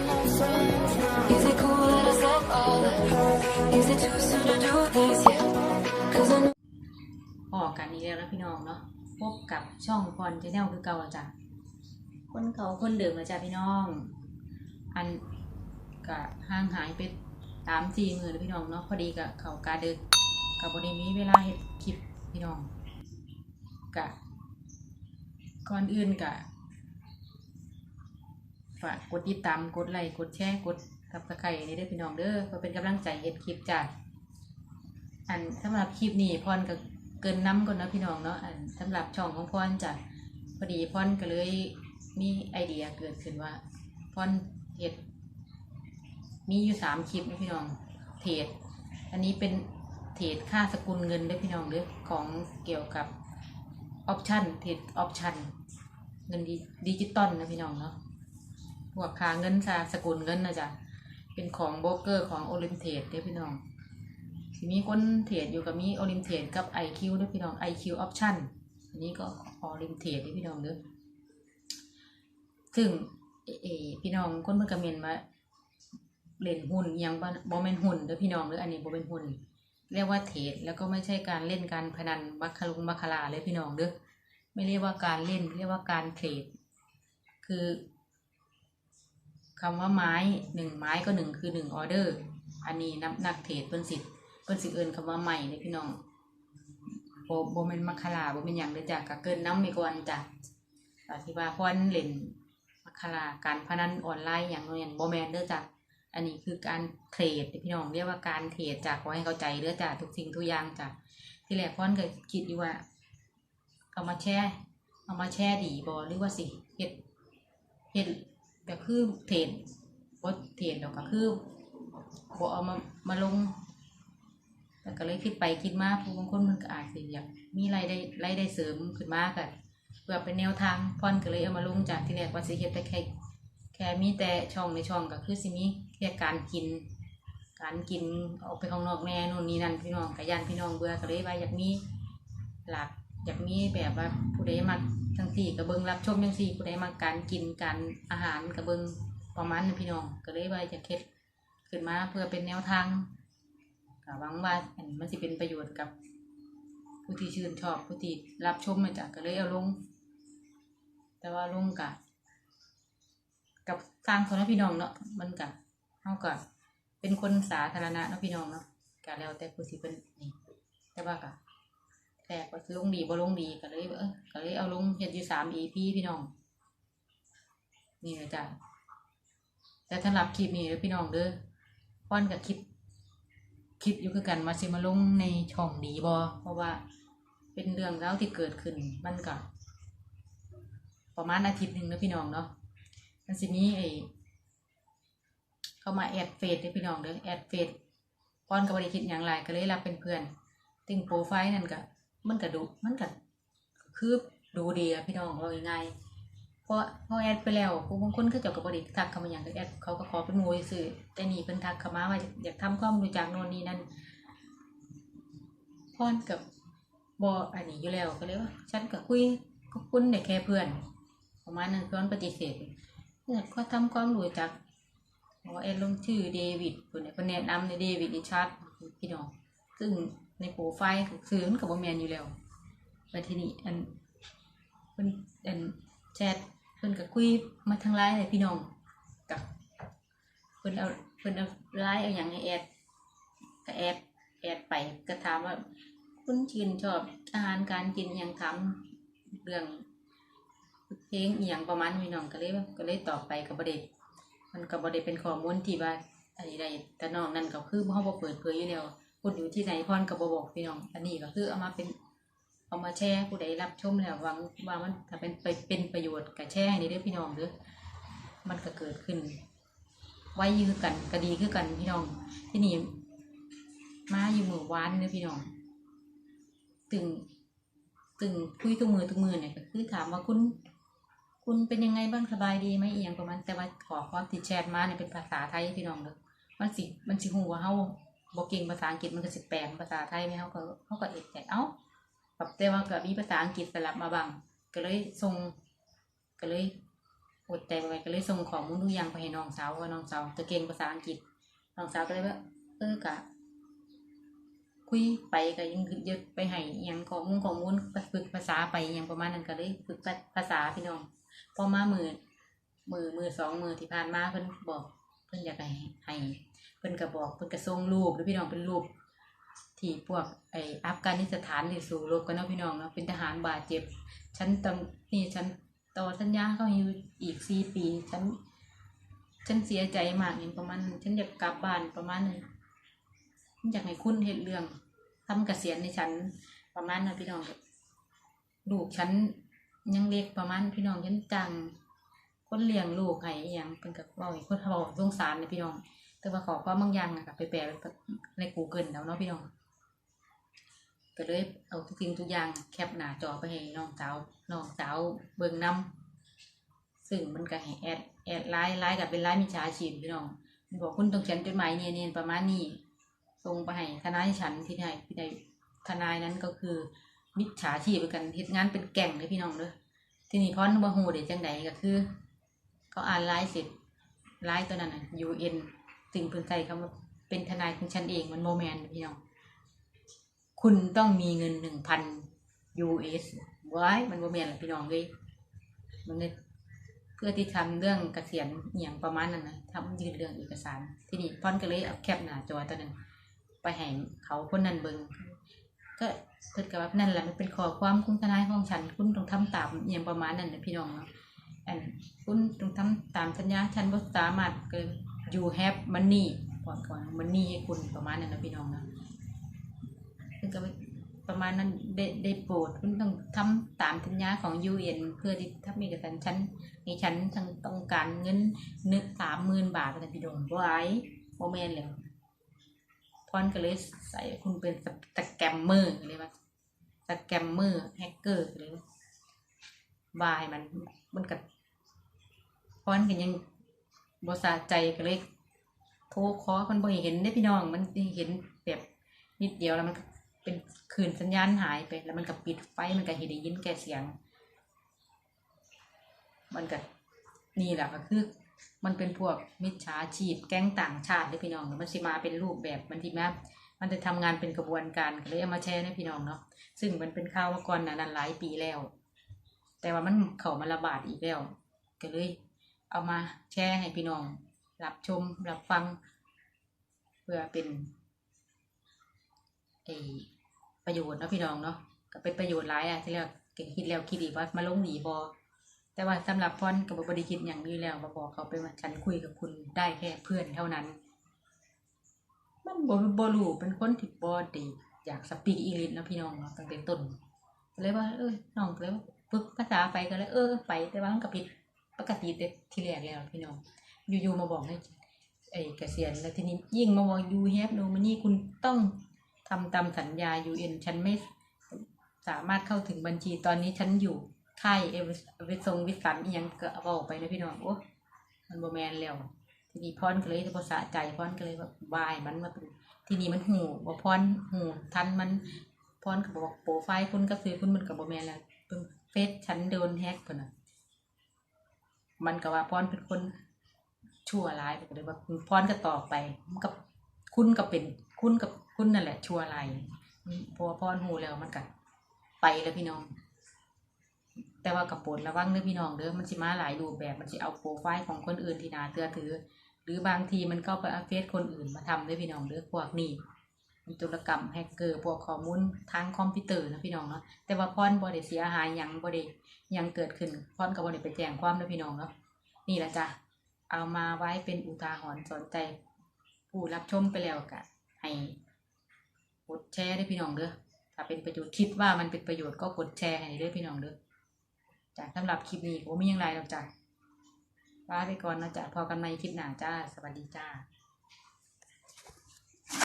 Is it cool that I said all that? Is it too soon to do this yet? Cause I know ออกกันนี้แล้วนะพี่น้องเนาะ พบกับช่องพรชแนลคือเก่าอะจ้ะคนเขาคนเดิมนะจ้ะพี่น้อง อันกะห่างหายไปสามสี่มือพี่น้องเนาะพอดีกับเขากาดึกกับบริมีเวลาเห็ดคลิปพี่น้องกะก่อนอื่นกะ ฝากกดติดตามกดไลค์กดแชร์กดทับตะไคร้นี่เด้พี่น้องเด้อเพื่อเป็นกำลังใจเห็ดคลิปจ้ะอันสำหรับคลิปนี้พรก็เกินน้ำก่อนนะพี่น้องเนาะอันสำหรับช่องของพรจ้ะพอดีพรก็เลยมีไอเดียเกิดขึ้นว่าพรเห็ดมีอยู่สามคลิปนะพี่น้องเทรดอันนี้เป็นเทรดค่าสกุลเงินเด้วยพี่น้องเด้อของเกี่ยวกับออปชันเทรดออปชันเงินดิจิตอลนะพี่น้องเนาะ วกค่าเงินซาสกุลเงินนะจ๊ะเป็นของโบรกเกอร์ของโอลิมเทดเด้อพี่น้องทีนี้คนเทรดอยู่กับมีโอลิมเทดกับ IQ ด้วยพี่น้อง IQ option อันนี้ก็ออลิมเทรดด้วยพี่น้องเด้อซึ่งเอเอพี่น้องคนเมื่อกเมนมาเล่นหุ้นยังบ่บอแมนหุ้นเด้อพี่น้องเด้ออันนี้บอเป็นหุ้นเรียกว่าเทรดแล้วก็ไม่ใช่การเล่นการพนันบัคคารุงบัคคาราเลยพี่น้องเด้อไม่เรียกว่าการเล่นเรียกว่าการเทรดคือ คำว่าไม้หนึ่งไม้ก็หนึ่งคือหนึ่งออเดอร์ อันนี้นับนักเทรดเพิ่นสิเพิ่นสิเอิ้นคำว่าใหม่เลยพี่น้องโบ่บ่แม่นมัคคาราบ่เป็นหยังเด้อจ้ะก็เกินน้ำไปก่อนจ้ะก็ที่ว่าพอนเล่นมัคคาราการพนันออนไลน์อย่างโน้นอย่างบ่แมนเด้อจ้ะอันนี้คือการเทรดพี่น้องเรียกว่าการเทรดจ้ะขอให้เข้าใจเด้อจ้ะทุกสิ่งทุกอย่างจ้ะที่แรกพอนก็คิดอยู่ว่าเอามาแช่เอามาแช่ดีบ่หรือว่าสิเฮ็ดเฮ็ด แบบคือเทรดบ่เทรดแล้วก็คือบ่เอามามาลงแต่ก็เลยคิดไปคิดมาผู้บางคนมันก็อาจสิอยากมีรายได้รายได้เสริมขึ้นมาก็เพื่อเป็นแนวทางพอนก็เลยเอามาลงจากที่แรกว่าสิเฮ็ดแต่แค่แค่มีแต่ช่องในช่องก็คือสิมีแค่การกิน การกินออกไปข้างนอกแน่นู่นนี่นั่นพี่น้องก็ย่านพี่น้องเบื่อก็เลยว่าอยากมีหลัก อยากมีแบบว่าผู้ใดมักจังสี่ก็เบิงรับชมจังสี่ผู้ใดมัการกินการอาหารก็เบิงประมาณนั้นพี่น้องก็เลยว่าอยากเฮ็ดขึ้นมาเพื่อเป็นแนวทางก็หวังว่าอันมันสิเป็นประโยชน์กับ ผู้ที่ชื่นชอบผู้ที่รับชมมาจากก็เลยเอาลง แต่ว่าลงกับกับสร้างคนนะพี่น้องเนาะมันกับเท่ากับเป็นคนสาธารณะเนาะพี่น้องเนาะก็แล้วแต่ผู้สิเป็นนี่แต่ว่ากับ แต่ว่าลงดีบ่ลงดีก็เลยเออก็เลยเอาลงเฮ็ดอยู่สาม EP พี่น้อง นี่นะจ๊ะแต่สำหรับคลิปนี้เด้อพี่น้องเด้อป้อนกับคลิปคิดอยู่คือกันมาสิมาลงในช่องดีบอเพราะว่าเป็นเรื่องราวที่เกิดขึ้นมันก็ประมาณอาทิตย์หนึ่งนะพี่น้องเนาะมันสินี้ไอเข้ามาแอดเฟซเด้อพี่น้องเด้อแอดเฟซป้อนกับบริคิดอย่างไรก็เลยรับเป็นเพื่อน ติงโปรไฟล์นั่นก็ มันก็ดูมันก็คือดูดีอะพี่น้องว่าง่ายเพราะพอแอดไปแล้วผู้บางคนเขาเจ้ากับบริทักเข้ามาอย่างก็แอดเขาก็ขอเป็นมวยสื่อแต่นี่เพิ่นทักเข้ามาว่าอยากทำความรู้จักโน่นนี่นั่นพอนกับบออันนี้อยู่แล้วก็เลยว่าฉันกับคุยก็คุณแต่แค่เพื่อน ประมาณนั้นเพื่อนปฏิเสธเนี่ยก็ทำความรู้จักอกว่าเอ็นลงชื่อเดวิดคนเนี่ยคนแนะนำในเดวิดดิชาร์ดพี่น้องซึ่ง ในโปรไฟล์ซื้อมันกับบอแมนอยู่แล้วไปที่นี่อันเพิ่นอันแชทเพิ่นก็คุยมาทางไลน์เลยพี่น้องกับเพิ่นเอาเพิ่นเอาไลน์เอาอย่างให้แอดก็แอดแอดไปก็ถามว่า คุณชินชอบอาหารการกินอย่างทำเรื่องเพลงอย่างประมาณนี้น้องก็เลยก็เลยตอบไปกับบเด็มันกับบเด็เป็นข้อมูลที่ว่าอันนี้ใดแต่น้องนั่นก็คือเขาบอกเปิดเผยอยู่แล้ว พูดอยู่ที่ไหนพรกับบบอกพี่น้อง อันนี้ก็คือเอามาเป็นเอามาแชร์ผู้ใดรับชมแล้วหวังว่ามันถ้าเป็นไปเป็นประโยชน์กับแชร์นี่เด้อพี่น้องเด้อมันก็เกิดขึ้น ไว้ยื้อกันก็ดีคือกันพี่น้อง ที่นี่มาอยู่มือวานเนี่ยพี่น้อง ตึงตึงคุยทุกมือทุกมือเนี่ยก็คือถามว่าคุณ คุณเป็นยังไงบ้างสบายดีไหมเอียงประมาณแต่ว่าขอความติดแชทมาเนี่ยเป็นภาษาไทยพี่น้องเด้อมันสิมันสิหูว่าเฮา บ่เก่งภาษาอังกฤษมันก็สิแปลงภาษาไทยไหมเฮาก็เฮาก็เอกใจเอ้าแบบแต่ว่าก็มีภาษาอังกฤษสลับมาบ้างก็เลยส่งก็เลยอดใจไหวก็เลยส่งของมูลทุกอย่างไปให้น้องสาวว่าน้องสาวจะเก่งภาษาอังกฤษน้องสาวก็เลยว่าเออกะคุยไปก็ยังยึดไปให้ยังของมูลของมูลฝึกภาษาไปยังประมาณนั้นก็เลยฝึกภาษาพี่น้องพอมามือมือมือสองมือที่ผ่านมาเพิ่นบอก เพิ่นอยากให้ให้ เพิ่นก็บอกเพิ่นก็ส่งรูปแล้วพี่น้องเป็นรูป ที่พวกไออัฟกานิสถานที่สู้รบกันเนาะพี่น้องเนาะเป็นทหารบาดเจ็บฉันต้องนี่ฉันต่อสัญญาเขาอยู่อีกสี่ปีฉันฉันเสียใจมากอย่างประมาณฉันอยากกลับบ้านประมาณนึงฉันอยากให้คุณเห็นเรื่องทำเกษียณในฉันประมาณนั้นพี่น้องลูกฉันยังเล็กประมาณพี่น้องฉันจังคนเลี้ยงลูกให้อย่างเป็นกับว่าให้คนเขาบอกสงสารเลยพี่น้อง แต่ว่าขอความบางอย่างนะครับไปแปลใน Google แล้วเนาะพี่น้องก็เลยเอาทุกสิ่งทุกอย่างแคปหน้าจอไปให้น้องสาวน้องสาวเบิ่งนํซึ่งมันก็ให้แอดแอดไลน์ไลน์กับเป็นไลน์มิจฉาชีพพี่น้องมันบอกคุณต้องเขียนจดหมายเนียนี่ยประมาณนี้ส่งไปให้ทนายฉันที่ไหนที่ใดทนายนั้นก็คือมิจฉาชีพกันเฮ็ดงานเป็นแก่งเลยพี่น้องเด้อที่นี่พอนบ่ฮู้ได้จังใดก็คือ เขาอ่านไลน์เสร็จไลน์ตัวนั้นน่ะ UN สิ่งเพิ่นใส่คำว่าเป็นทนายของฉันเองมันโมแมนพี่น้องคุณต้องมีเงินหนึ่งพัน US ไว้มันโมแมนแหละพี่น้องเลยมันเลยเพื่อที่ทำเรื่องเกษียณอหย่างประมาณนั้นนะทำยืนเรื่องเอกสาร ที่นี่พอนก็เลยเอาแคปหน้าจอตัวนั้นไปให้เขาคนนั้นเบิงก็เพิ่นก็ว่านั่นแหละมันเป็นข้อความของทนายของฉัน คุณต้องทำตามอหย่างประมาณนั้นนะพี่น้องเนาะอันคุณต้องทำตามสัญญาฉันบ่สามารถเกิน you have money ก่อนก่อน money ให้คุณประมาณนั้นนะพี่น้องนะซึ่งก็ประมาณนั้นได้ได้โปรดคุณต้องทำตามสัญญาของ UN เพื่อที่ถ้ามีเอกสารฉันให้ฉันทั้งต้องการเงินนึกสามหมื่นบาทนะพี่น้องไว้โมเมนต์เลยพอนก็เลยใส่คุณเป็นสแกมเมอร์เลยว่าสแกมเมอร์แฮกเกอร์เลยว่าบายมันมันกับพอนกันยัง บสะใจก็เลยโทรคอมันบ่เห็นได้พี่น้อง มันเห็นแบบนิดเดียวแล้วมันเป็นคืนสัญญาณหายไป แล้วมันก็ปิดไฟมันก็เห็นได้ยินแก่เสียง มันก็นี่แหละก็คือมันเป็นพวกมิจฉาชีพแก๊งต่างชาติเด้พี่น้องมันสิมาเป็นรูปแบบมันที่มมันจะทำงานเป็นกระบวนการก็เลยเอามาแชร์ให้พี่น้องเนาะซึ่งมันเป็นข่าวมาก่อนหนานั้นหลายปีแล้ว แต่ว่ามันเข้ามาระบาดอีกแล้วก็เลย เอามาแชร์ให้พี่น้องรับชมรับฟัง เพื่อเป็นไอประโยชน์เนาะพี่น้องเนาะก็เป็นประโยชน์หลายอะที่แล้วเก่งคิดแล้วคิดอีกว่ามาลงหนีบอแต่ว่าสำหรับพอนกับบริคิดอย่างนี้แล้วมาบอกเขาไปว่าฉันคุยกับคุณได้แค่เพื่อนเท่านั้น มันบอบรูเป็นคนที่บอดีอยากสปีกอังกฤษนะพี่น้องเนาะตั้งแต่ต้นเลยว่าเออน้องเลยว่าฝึกภาษาไปก็เลยเออ ไปแต่ว่ามันก็ผิด ปกติแต่ที่แรกแล้วพี่น้องอยู่ๆมาบอกให้ไอ้เกษียณแล้วทีนี้ยิ่งมาบอกยูแฮปโนมันนี่คุณต้องทำตามสัญญา UN ฉันไม่สามารถเข้าถึงบัญชีตอนนี้ฉันอยู่ค่ายเอวิทรงวิสันอียังก็เอาออกไปนะพี่น้องโอ้มันโบแมนแล้วทีนี้พรก็เลยภาษาใจพรก็เลยแบบบายมันมาเป็นทีนี้มันหูว่าพรหูทันมันพรก็บอกโปรไฟล์คุณก็คือคุณมันกับโบแมนแล้วเพิ่งเฟซฉันโดนแฮกคนน่ะ มันก็ว่าพรเป็นคนชั่วร้ายไปเลยว่าพรก็ตอบไปมันกับคุณก็เป็นคุณกับคุณนั่นแหละ ชั่วร้ายพราะว่าพรหูแล้วมันก็ไปแล้วพี่น้อง แต่ว่ากับโปรดระวังเด้อพี่น้องเด้อมันสิมาหลายรูปแบบมันสิเอาโปรไฟล์ของคนอื่นที่นาเชื่อถือ หรือบางทีมันก็ไปเอาเฟซคนอื่นมาทำเด้อพี่น้องเด้อพวกนี้ มันจุลกรรมแฮกเกอร์พวกข้อมูลทางคอมพิวเตอร์นะพี่น้องเนาะแต่ว่าพรบ่ได้เสียหายยังบ่ได้หยังเกิดขึ้นพรก็บ่ได้ไปแจ้งความเด้อพี่น้องเนาะนี่แหละจ้ะเอามาไว้เป็นอุทาหรณ์สอนใจ ผู้รับชมไปแล้วกะให้กดแชร์ด้พี่น้องเด้อถ้าเป็นประโยชน์คิดว่ามันเป็นประโยชน์ก็กดแชร์ให้ด้วยพี่น้องเด้อจ้ะสำหรับคลิปนี้ผมมีอย่างไรหรอกจ้ะลาไปก่อนนะจ้ะพอกันใหม่คลิปหน้าจ้า สวัสดีจ้า